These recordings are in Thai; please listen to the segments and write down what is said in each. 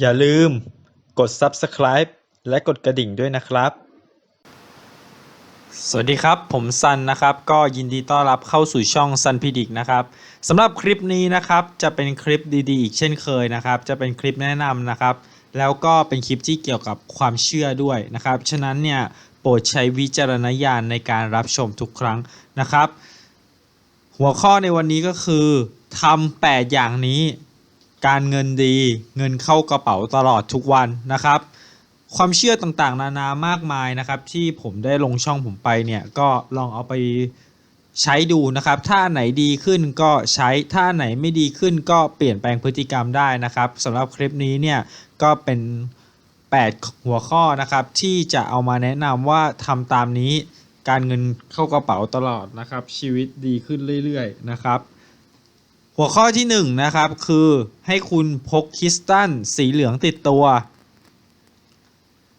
อย่าลืมกด Subscribe และกดกระดิ่งด้วยนะครับ สวัสดีครับ ผมซันนะครับ ก็ยินดีต้อนรับเข้าสู่ช่องซันพิดิกนะครับสำหรับคลิปนี้นะครับ จะเป็นคลิปดีๆ อีกเช่นเคยนะครับ จะเป็นคลิปแนะนำนะครับ แล้วก็เป็นคลิปที่เกี่ยวกับความเชื่อด้วยนะครับ ฉะนั้นเนี่ยโปรดใช้วิจารณญาณในการรับชมทุกครั้งนะครับ หัวข้อในวันนี้ก็คือทำแปดอย่างนี้ การเงินดี เงินเข้ากระเป๋าตลอดทุกวันนะครับ ความเชื่อต่างๆ นานามากมายนะครับ ที่ผมได้ลงช่องผมไปเนี่ยก็ลองเอาไปใช้ดูนะครับ ถ้าไหนดีขึ้นก็ใช้ ถ้าไหนไม่ดีขึ้นก็เปลี่ยนแปลงพฤติกรรมได้นะครับสำหรับคลิปนี้เนี่ยก็เป็น 8 หัวข้อนะครับที่จะเอามาแนะนำว่าทำตามนี้การเงินเข้ากระเป๋าตลอดนะครับ ชีวิตดีขึ้นเรื่อยๆนะครับ หัวข้อที่1นะครับคือให้คุณพกคริสตัลสีเหลืองติดตัว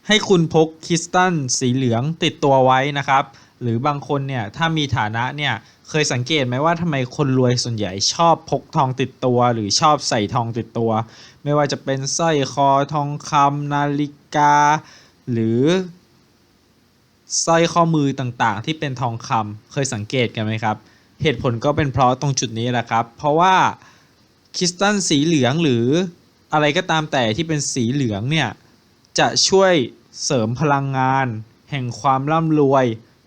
ให้คุณพกคริสตัลสีเหลืองติดตัวไว้นะครับ หรือบางคนเนี่ยถ้ามีฐานะเนี่ยเคยสังเกตไหมว่าทำไมคนรวยส่วนใหญ่ชอบพกทองติดตัว หรือชอบใส่ทองติดตัว ไม่ว่าจะเป็นสร้อยคอทองคำนาฬิกา หรือสร้อยข้อมือต่างๆ ที่เป็นทองคำเคยสังเกตกันไหมครับ เหตุผลก็เป็นเพราะตรงจุดนี้แหละครับ เพราะว่าคริสตัลสีเหลืองหรืออะไรก็ตามแต่ที่เป็นสีเหลืองเนี่ย จะช่วยเสริมพลังงาน แห่งความร่ำรวย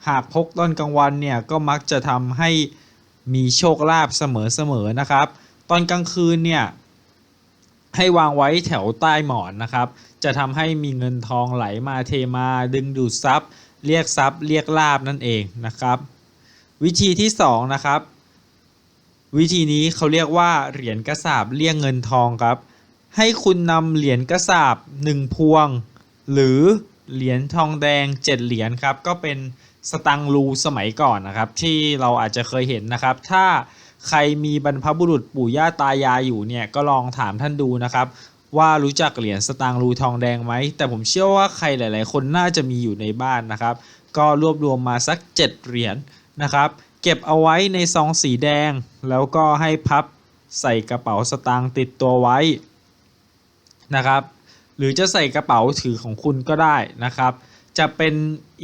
หากพกตอนกลางวันเนี่ยก็มักจะทำให้มีโชคลาภเสมอๆนะครับ ตอนกลางคืนเนี่ยให้วางไว้แถวใต้หมอนนะครับ จะทำให้มีเงินทองไหลมาเทมาดึงดูดทรัพย์ เรียกทรัพย์ เรียกลาบนั่นเองนะครับ วิธีที่สองนะครับ วิธีนี้เขาเรียกว่าเหรียญกระสาบเรียกเงินทองครับ ให้คุณนำเหรียญกระสาบหนึ่งพวง หรือเหรียญทองแดงเจ็ดเหรียญครับ ก็เป็นสตังรูสมัยก่อนนะครับ ที่เราอาจจะเคยเห็นนะครับ ถ้าใครมีบรรพบุรุษปู่ย่าตายายอยู่เนี่ยก็ลองถามท่านดูนะครับ ว่ารู้จักเหรียญสตางรูทองแดงไหม แต่ผมเชื่อว่าใครหลาย ๆ คนน่าจะมีอยู่ในบ้านนะครับ ก็รวบรวมมาสัก 7 เหรียญ นะครับ เก็บเอาไว้ในซองสีแดง แล้วก็ให้พับใส่กระเป๋าสตางค์ติดตัวไว้นะครับ หรือจะใส่กระเป๋าถือของคุณก็ได้นะครับ จะเป็น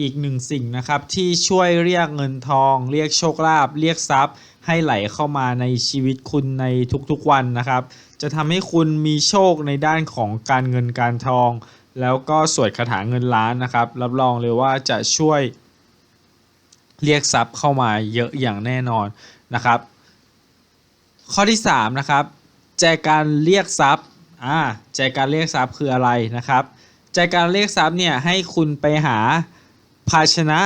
อีกหนึ่งสิ่งนะครับที่ช่วยเรียกเงินทอง เรียกโชคลาภเรียกทรัพย์ ให้ไหลเข้ามาในชีวิตคุณในทุกๆวันนะครับ จะทำให้คุณมีโชคในด้านของการเงินการทอง แล้วก็สวดคาถาเงินล้านนะครับ รับรองเลยว่าจะช่วย เรียกทรัพย์เข้ามาเยอะอย่างแน่นอนนะครับ ข้อที่3นะครับแจการเรียกทรัพย์อ่าแจการเรียกทรัพย์คืออะไรนะครับแจการเรียกทรัพย์เนี่ยให้คุณไปหาภาชนะ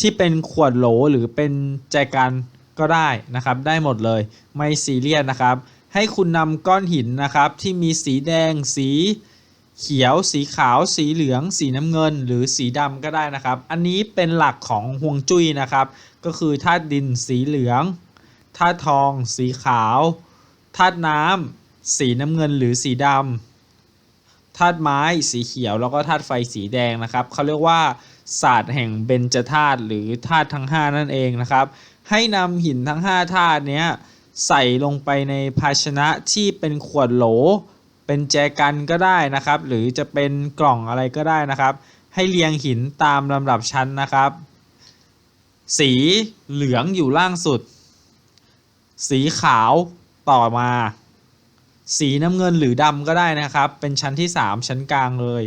ที่เป็นขวดโหลหรือเป็นแจกันก็ได้นะครับ ได้หมดเลยไม่ซีเรียสนะครับ ให้คุณนำก้อนหินนะครับที่มีสีแดงสี เขียวสีขาวสีเหลือง สีน้ำเงิน หรือสีดำก็ได้นะครับ อันนี้เป็นหลักของห่วงจุ้ยนะครับ ก็คือธาตุดินสีเหลืองธาตุทอง สีขาวธาตุน้ำสีน้ำเงินหรือสีดำธาตุไม้ สีเขียวแล้วก็ธาตุไฟสีแดงนะครับเขาเรียกว่าศาสตร์แห่งเบญจธาตุหรือธาตุทั้ง 5 นั่นเองนะครับ ให้นำหินทั้ง5ธาตุนี้ใส่ลงไปในภาชนะที่เป็นขวดโหล เป็นแจกันก็ได้นะครับ หรือจะเป็นกล่องอะไรก็ได้นะครับ ให้เรียงหินตามลำดับชั้นนะครับ สีเหลืองอยู่ล่างสุด สีขาวต่อมา สีน้ำเงินหรือดำก็ได้นะครับ เป็นชั้นที่ 3 ชั้นกลางเลย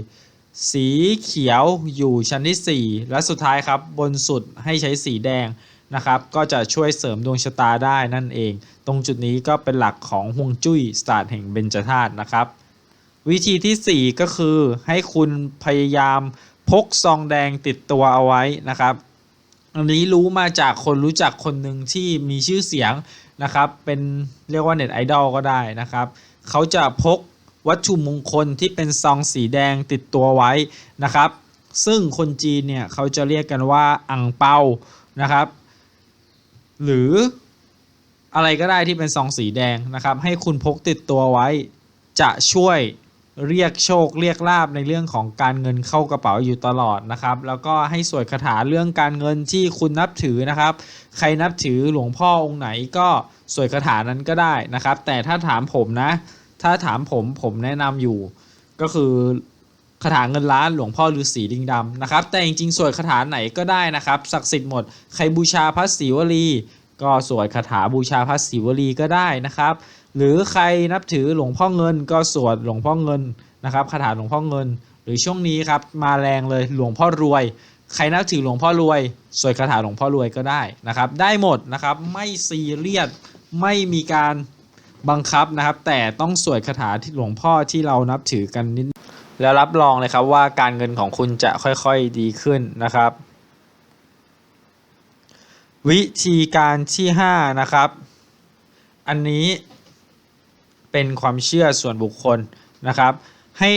สีเขียวอยู่ชั้นที่ 4 และสุดท้ายครับบนสุดให้ใช้สีแดง นะครับก็จะช่วยเสริมดวงชะตาได้นั่นเอง ตรงจุดนี้ก็เป็นหลักของฮวงจุ้ยศาสตร์แห่งเบญจธาตุนะครับ วิธีที่ 4 ก็คือให้คุณพยายามพกซองแดงติดตัวเอาไว้นะครับอันนี้รู้มาจากคนรู้จักคนหนึ่งที่มีชื่อเสียงนะครับเป็นเรียกว่าเน็ตไอดอลก็ได้นะครับเขาจะพกวัตถุมงคลที่เป็นซองสีแดงติดตัวไว้นะครับ ซึ่งคนจีนเนี่ยเขาจะเรียกกันว่าอังเปานะครับ หรืออะไรก็ได้ที่เป็นซองสีแดงนะครับ ให้คุณพกติดตัวไว้ จะช่วยเรียกโชคเรียกลาบในเรื่องของการเงินเข้ากระเป๋าอยู่ตลอดนะครับ แล้วก็ให้สวดคาถาเรื่องการเงินที่คุณนับถือนะครับ ใครนับถือหลวงพ่อองค์ไหนก็สวดคาถานั้นก็ได้นะครับ แต่ถ้าถามผมนะ ถ้าถามผมผมแนะนำอยู่ ก็คือ คาถาเงินล้านหลวงพ่อฤาษีลิงดำนะครับ แต่จริงๆสวดคาถาไหนก็ได้นะครับศักดิ์สิทธิ์หมดใครบูชาพระศิวลีก็สวดคาถาบูชาพระศิวลีก็ได้นะครับ หรือใครนับถือหลวงพ่อเงินก็สวดหลวงพ่อเงินนะครับคาถาหลวงพ่อเงิน หรือช่วงนี้ครับมาแรงเลยหลวงพ่อรวย ใครนับถือหลวงพ่อรวย สวดคาถาหลวงพ่อรวยก็ได้นะครับ ได้หมดนะครับไม่ซีเรียสไม่มีการบังคับนะครับ แต่ต้องสวดคาถาที่หลวงพ่อที่เรานับถือกันนิด แล้วรับรองเลยครับว่าการเงินของคุณจะค่อยๆดีขึ้นนะครับ วิธีการที่ 5 นะครับ อันนี้เป็นความเชื่อส่วนบุคคลนะครับ ให้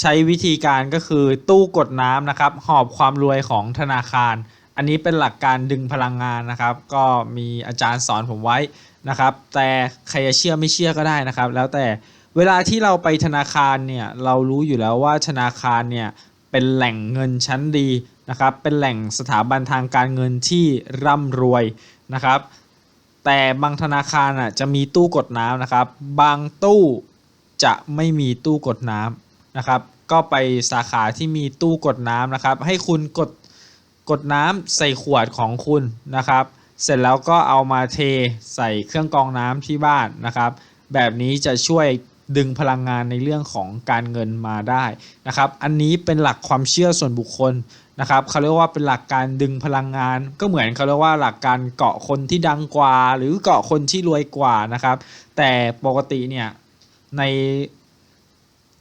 ใช้วิธีการก็คือตู้กดน้ำนะครับ หอบความรวยของธนาคาร อันนี้เป็นหลักการดึงพลังงานนะครับ ก็มีอาจารย์สอนผมไว้นะครับ แต่ใครจะเชื่อไม่เชื่อก็ได้นะครับ แล้วแต่ เวลาที่เราไปธนาคารเนี่ยเรารู้อยู่แล้วว่าธนาคารเนี่ยเป็นแหล่งเงินชั้นดีนะครับ เป็นแหล่งสถาบันทางการเงินที่ร่ำรวยนะครับ แต่บางธนาคารอะจะมีตู้กดน้ำนะครับ บางตู้จะไม่มีตู้กดน้ำนะครับ ก็ไปสาขาที่มีตู้กดน้ำนะครับ ให้คุณกดกดน้ำใส่ขวดของคุณนะครับ เสร็จแล้วก็เอามาเทใส่เครื่องกรองน้ำที่บ้านนะครับ แบบนี้จะช่วย ดึงพลังงานในเรื่องของการเงินมาได้นะครับ อันนี้เป็นหลักความเชื่อส่วนบุคคลนะครับเขาเรียกว่าเป็นหลักการดึงพลังงาน ก็เหมือนเขาเรียกว่าหลักการเกาะคนที่ดังกว่า หรือเกาะคนที่รวยกว่านะครับ แต่ปกติเนี่ยใน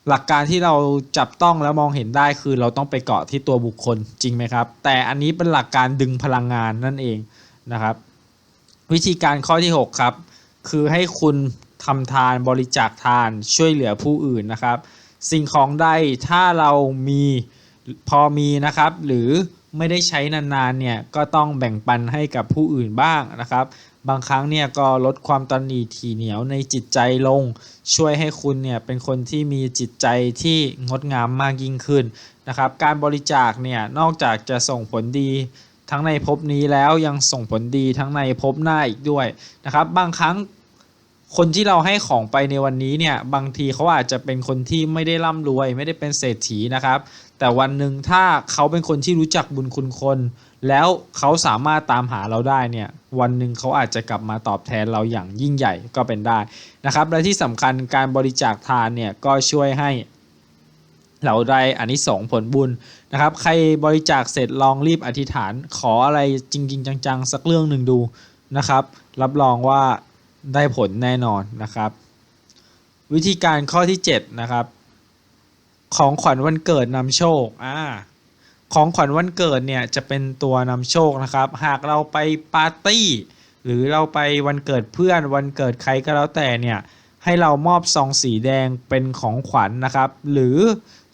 หลักการที่เราจับต้องแล้วมองเห็นได้คือเราต้องไปเกาะที่ตัวบุคคลจริงไหมครับ แต่อันนี้เป็นหลักการดึงพลังงานนั่นเองนะครับ วิธีการข้อที่ 6 ครับ คือให้คุณ ทำทานบริจาคทานช่วยเหลือผู้อื่นนะครับ สิ่งของใดถ้าเรามีพอมีนะครับ หรือไม่ได้ใช้นานๆเนี่ยก็ต้องแบ่งปันให้กับผู้อื่นบ้างนะครับ บางครั้งเนี่ยก็ลดความตันหนีถี่เหนียวในจิตใจลง ช่วยให้คุณเนี่ยเป็นคนที่มีจิตใจที่งดงามมากยิ่งขึ้นนะครับ การบริจาคเนี่ยนอกจากจะส่งผลดีทั้งในภพนี้แล้วยังส่งผลดีทั้งในภพหน้าอีกด้วยนะครับ บางครั้ง คนที่เราให้ของไปในวันนี้เนี่ยบางทีเขาอาจจะเป็นคนที่ไม่ได้ร่ำรวย ไม่ได้เป็นเศรษฐีนะครับ แต่วันหนึ่งถ้าเขาเป็นคนที่รู้จักบุญคุณคน แล้วเขาสามารถตามหาเราได้เนี่ยวันหนึ่งเขาอาจจะกลับมาตอบแทนเราอย่างยิ่งใหญ่ก็เป็นได้นะครับและที่สำคัญการบริจาคทานเนี่ยก็ช่วยให้เราได้อานิสงส์ผลบุญนะครับ ใครบริจาคเสร็จลองรีบอธิษฐาน ขออะไรจริง ๆ จัง ๆ สักเรื่องหนึ่งดูนะครับ รับรองว่า ได้ผลแน่นอนนะครับ วิธีการข้อที่ 7 นะครับ ของขวัญวันเกิดนำโชคอ่าของขวัญวันเกิดเนี่ยจะเป็นตัวนำโชคนะครับ หากเราไปปาร์ตี้ หรือเราไปวันเกิดเพื่อนวันเกิดใครก็แล้วแต่เนี่ยให้เรามอบซองสีแดงเป็นของขวัญนะครับ หรือ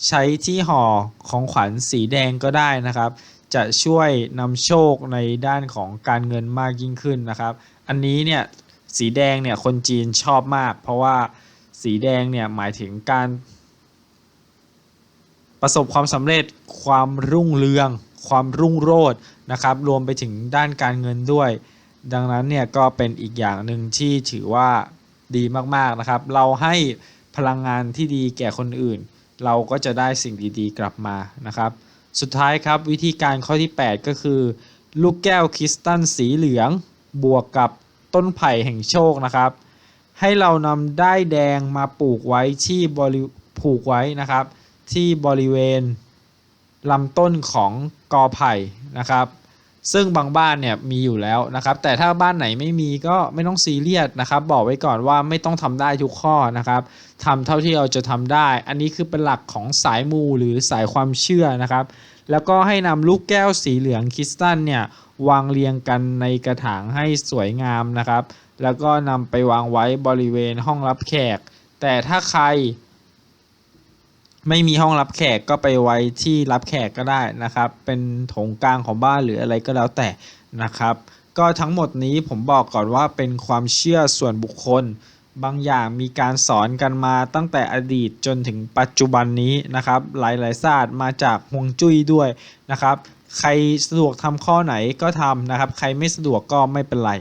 ใช้ที่ห่อของขวัญสีแดงก็ได้นะครับ จะช่วยนำโชคในด้านของการเงินมากยิ่งขึ้นนะครับ อันนี้เนี่ย สีแดงเนี่ยคนจีนชอบมาก เพราะว่าสีแดงเนี่ยหมายถึงการ ประสบความสำเร็จความรุ่งเรือง ความรุ่งโรจน์นะครับ รวมไปถึงด้านการเงินด้วย ดังนั้นเนี่ยก็เป็นอีกอย่างหนึ่งที่ถือว่าดีมากๆนะครับ เราให้พลังงานที่ดีแก่คนอื่น เราก็จะได้สิ่งดีๆ กลับมานะครับ สุดท้ายครับวิธีการข้อที่ 8 ก็คือ ลูกแก้วคริสตัลสีเหลืองบวกกับ ต้นไผ่แห่งโชคนะครับ ให้เรานำได้แดงมาปลูกไว้ที่บริผูกไว้นะครับ ที่บริเวณลำต้นของกอไผ่นะครับ ซึ่งบางบ้านเนี่ยมีอยู่แล้วนะครับ แต่ถ้าบ้านไหนไม่มีก็ไม่ต้องซีเรียสนะครับ บอกไว้ก่อนว่าไม่ต้องทำได้ทุกข้อนะครับทำเท่าที่เราจะทำได้ อันนี้คือเป็นหลักของสายมูหรือสายความเชื่อนะครับ แล้วก็ให้นำลูกแก้วสีเหลืองคริสตัลเนี่ยวางเรียงกันในกระถางให้สวยงามนะครับ แล้วก็นำไปวางไว้บริเวณห้องรับแขก แต่ถ้าใคร ไม่มีห้องรับแขกก็ไปไว้ที่รับแขกก็ได้นะครับ เป็นโถงกลางของบ้านหรืออะไรก็แล้วแต่นะครับ ก็ทั้งหมดนี้ผมบอกก่อนว่าเป็นความเชื่อส่วนบุคคล บางอย่างมีการสอนกันมาตั้งแต่อดีตจนถึงปัจจุบันนี้นะครับ หลายๆศาสตร์มาจากฮวงจุ้ยด้วยนะครับ ใครสะดวกทำข้อไหนก็ทำนะครับ ใครไม่สะดวกก็ไม่เป็นไร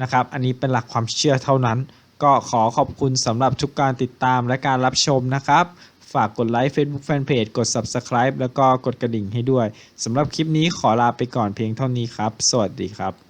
นะครับ อันนี้เป็นหลักความเชื่อเท่านั้น ก็ขอขอบคุณสำหรับทุกการติดตามและการรับชมนะครับ ฝากกดไลค์ Facebook Fanpage กด Subscribe แล้วก็กดกระดิ่งให้ด้วยสำหรับคลิปนี้ขอลาไปก่อนเพียงเท่านี้ครับ สวัสดีครับ